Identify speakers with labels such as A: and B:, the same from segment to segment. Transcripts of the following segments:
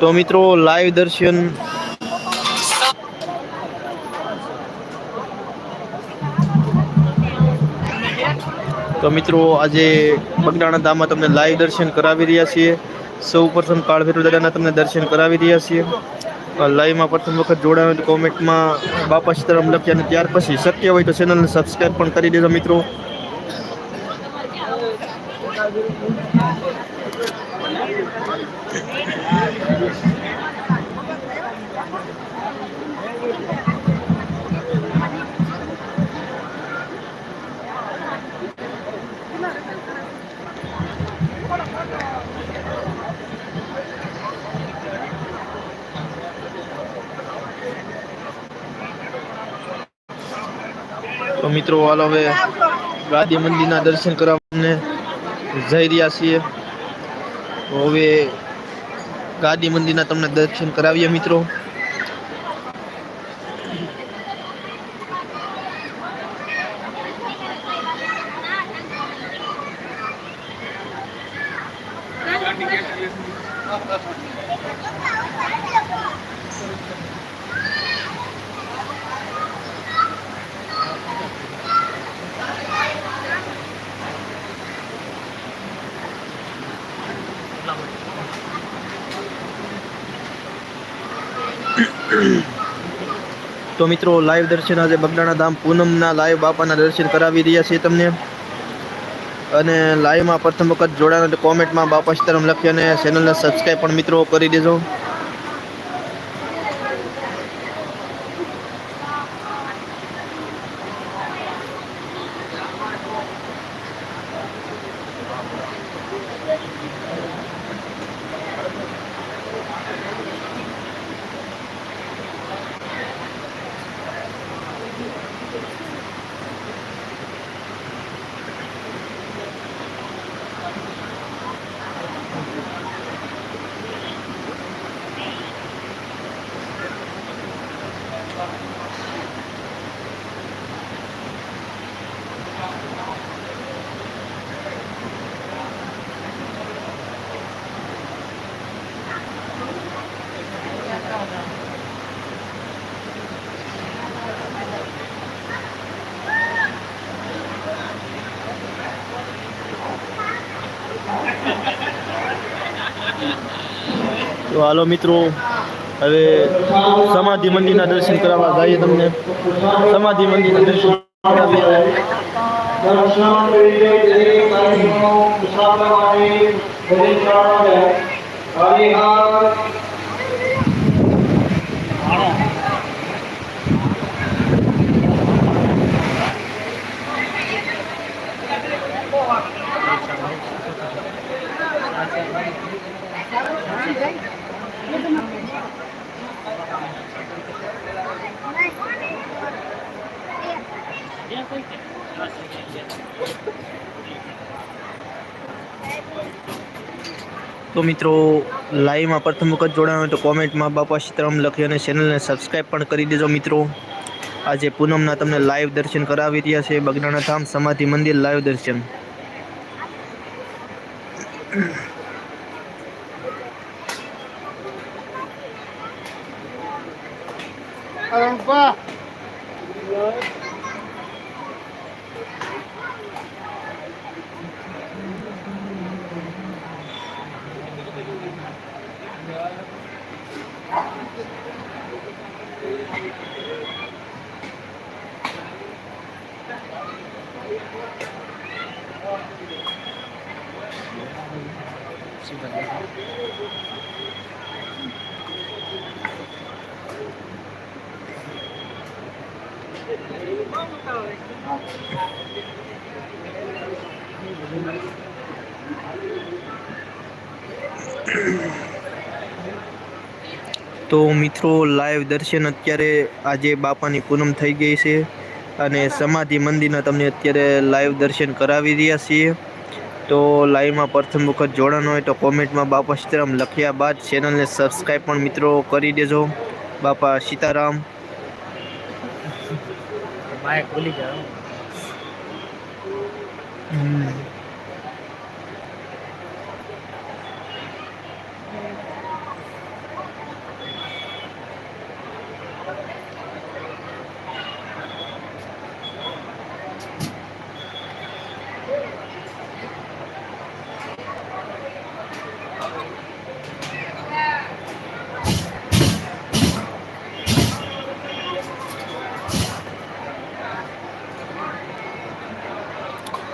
A: તો મિત્રો લાઈવ દર્શન. તો મિત્રો, આજે બગડાણા ધામમાં તમને લાઈવ દર્શન કરાવી રહ્યા છીએ. સૌ પ્રથમ કાળભેરુ દાદાના તમને દર્શન કરાવી રહ્યા છીએ. લાઈવમાં પ્રથમ વખત જોડાયો તો કોમેન્ટમાં બાપા સીતારામ લખ્યા અને ત્યાર પછી શક્ય હોય તો ચેનલને સબસ્ક્રાઈબ પણ કરી દેજો મિત્રો. તો મિત્રો, હાલો હવે ગાદી મંદિરના દર્શન કરવા અમને જઈ રહ્યા છીએ. હવે ગાદી મંદિરના તમને દર્શન કરાવીએ મિત્રો. તો મિત્રો લાઈવ દર્શન આજે બગડાણા ધામ પૂનમના લાઈવ બાપાના દર્શન કરાવી રહ્યા છીએ તમને. અને લાઈવમાં પ્રથમ વખત જોડાનો કોમેન્ટમાં બાપા સીતારામ લખી અને ચેનલને સબસ્ક્રાઈબ પણ મિત્રો કરી દેજો. તો હાલો મિત્રો હવે સમાધિ મંદિરના દર્શન કરાવવા જઈએ તમને. સમાધિ મંદિરના દર્શન કરાવીએ. તો મિત્રો લાઈવમાં પ્રથમ વખત જોડાયો હોય તો કોમેન્ટમાં બાપા સીતારામ લખી અને ચેનલને સબસ્ક્રાઈબ પણ કરી દેજો મિત્રો. આજે પૂનમના તમને લાઈવ દર્શન કરાવી રહ્યા છે બગડાણા ધામ, સમાધિ મંદિર લાઈવ દર્શન. તો મિત્રો લાઈવ દર્શન અત્યારે આજે બાપાની પૂનમ થઈ ગઈ છે અને સમાધિ મંદિરના તમને અત્યારે લાઈવ દર્શન કરાવી રહ્યા છીએ. તો લાઈવમાં પ્રથમ વખત જોડાનો હોય તો કોમેન્ટમાં બાપા સીતારામ લખ્યા બાદ ચેનલને સબસ્ક્રાઈબ પણ મિત્રો કરી દેજો. બાપા સીતારામ.
B: બાઇક ભૂલી ગયો
A: હમ.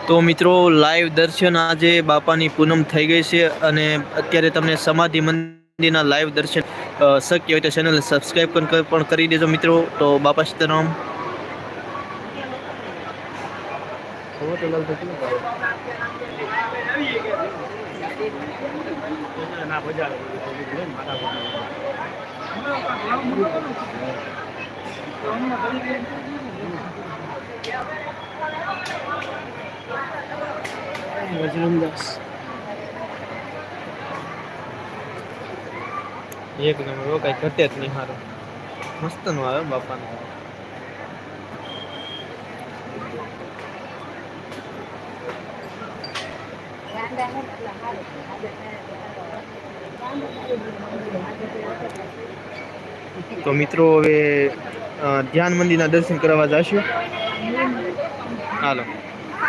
A: તો મિત્રો લાઈવ દર્શન આજે બાપાની પૂનમ થઈ ગઈ છે અને અત્યારે તમને સમાધિ મંદિરના લાઈવ દર્શન શક્ય હોય તો ચેનલ સબસ્ક્રાઈબ પણ કરી દેજો મિત્રો. તો બાપા સીતારામ એક નંબર હો કઈ ઘટે જ નહીં હારું મસ્તનું આવે બાપાનું તો મિત્રો, હવે ધ્યાન મંદિરના દર્શન કરવા જશું. હાલો.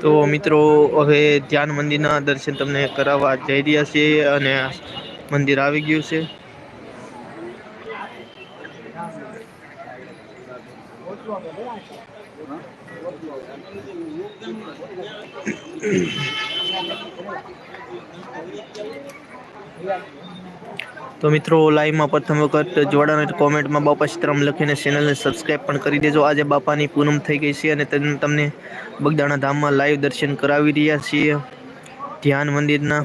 A: તો મિત્રો, હવે ધ્યાન મંદિરના દર્શન તમને કરાવવા જઈ રહ્યા છે અને મંદિર આવી ગયું છે. તો મિત્રો લાઈવમાં પ્રથમ વખત જોડાણ કોમેન્ટમાં બાપા સીતારામ લખીને ચેનલને સબસ્ક્રાઈબ પણ કરી દેજો. આજે બાપાની પૂનમ થઈ ગઈ છે અને તેમ- તમને બગદાણા ધામમાં લાઈવ દર્શન કરાવી રહ્યા છીએ. ધ્યાન મંદિરના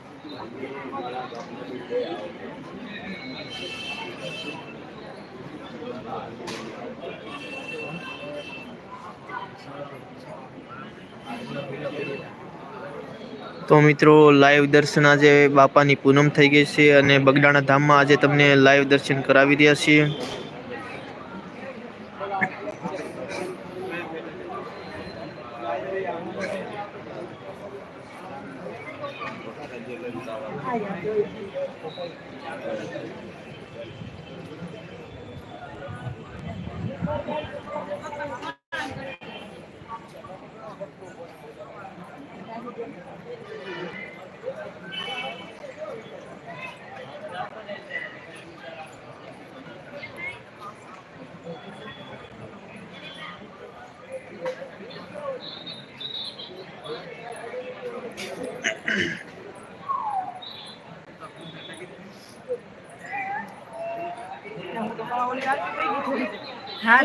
A: તો મિત્રો, લાઈવ દર્શન આજે બાપાની પૂનમ થઈ ગઈ છે અને બગડાણા ધામમાં આજે તમને લાઈવ દર્શન કરાવી રહ્યા છીએ.
B: Thank you.
C: હા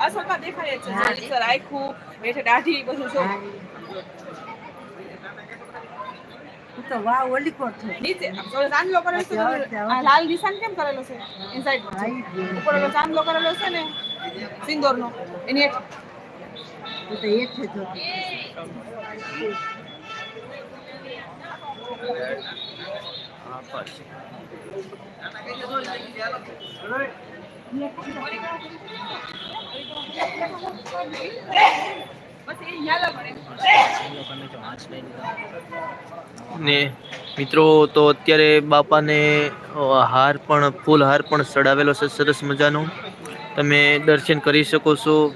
C: અસલમાં દેખાય જ છે સર આખું બેઠે દાઢી બધું જો
B: તો વાહ ઓલી કોટ છે?
C: નીચે ચાંદલો કરેલો છે લાલ નિશાન કેમ કરેલો છે? ઇનસાઇડ. ઉપર ઓલો ચાંદલો કરેલો છે ને સિંદોરનો એની એક
B: તો એક છે તો
C: આ એ પડે
A: ને મિત્રો, તો અત્યારે બાપાને હાર પણ, ફૂલ હાર પણ ચડાવેલો છે, સરસ મજાનો. તમે દર્શન કરી શકો છો.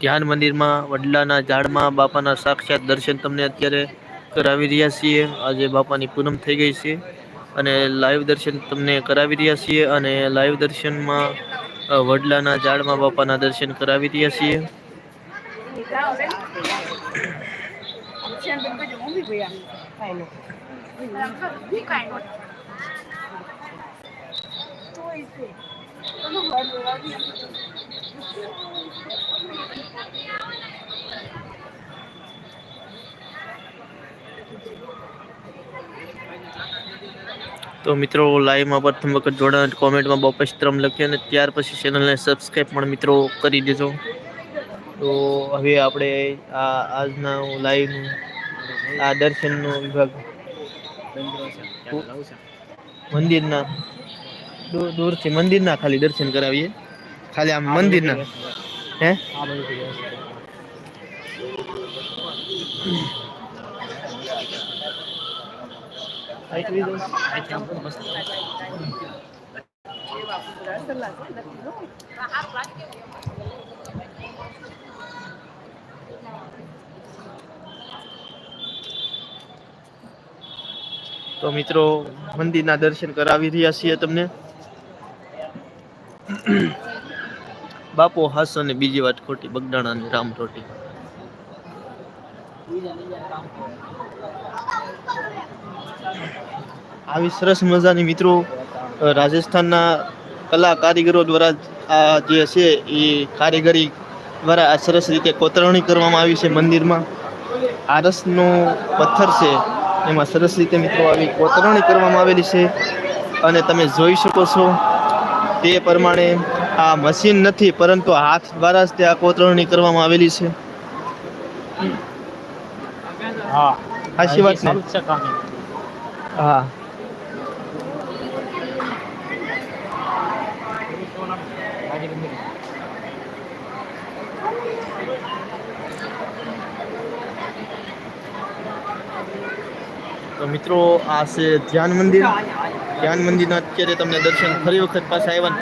A: ધ્યાન મંદિરમાં, વડલાના ઝાડમાં બાપાના સાક્ષાત દર્શન તમને અત્યારે કરાવી રહ્યા છીએ. આજે બાપાની પૂનમ થઈ ગઈ છે. અને લાઈવ દર્શન તમને કરાવી રહ્યા છીએ અને લાઈવ દર્શનમાં વડલાના ઝાડમાં બાપાના દર્શન કરાવી રહ્યા છીએ. તો મિત્રો લાઈવમાં પ્રથમ વખત જોડાણ કોમેન્ટમાં બપસ્ત્રમ લખી અને ત્યાર પછી ચેનલને સબસ્ક્રાઈબ પણ મિત્રો કરી દેજો. તો હવે આપણે આ આજના લાઈવનું આ દર્શનનો વિભાગ. મંદિરના દૂર દૂરથી મંદિરના ખાલી દર્શન કરાવીએ. ખાલી આમ મંદિરના. હે? તો મિત્રો, મંદિરના દર્શન કરાવી રહ્યા છીએ તમને. બાપો હાસો ને બીજી વાત ખોટી, બગદાણાની રામ રોટી. આવી સરસ મજાની મિત્રો રાજસ્થાનના કલા કારીગરો દ્વારા આ જે છે એ કારીગરી દ્વારા આ સરસ રીતે કોતરણી કરવામાં આવી છે મંદિરમાં. આરસનો પથ્થર છે એમાં સરસ રીતે મિત્રો આવી કોતરણી કરવામાં આવેલી છે અને તમે જોઈ શકો છો તે પ્રમાણે આ મશીન નથી પરંતુ હાથ દ્વારા જ તે આ કોતરણી કરવામાં આવેલી છે.
D: હા.
A: સાચી વાત
D: છે
A: હા. તો મિત્રો, આ છે ધ્યાન મંદિર. ધ્યાન મંદિરના અત્યારે તમને દર્શન ફરી વખત પાછા આવ્યા.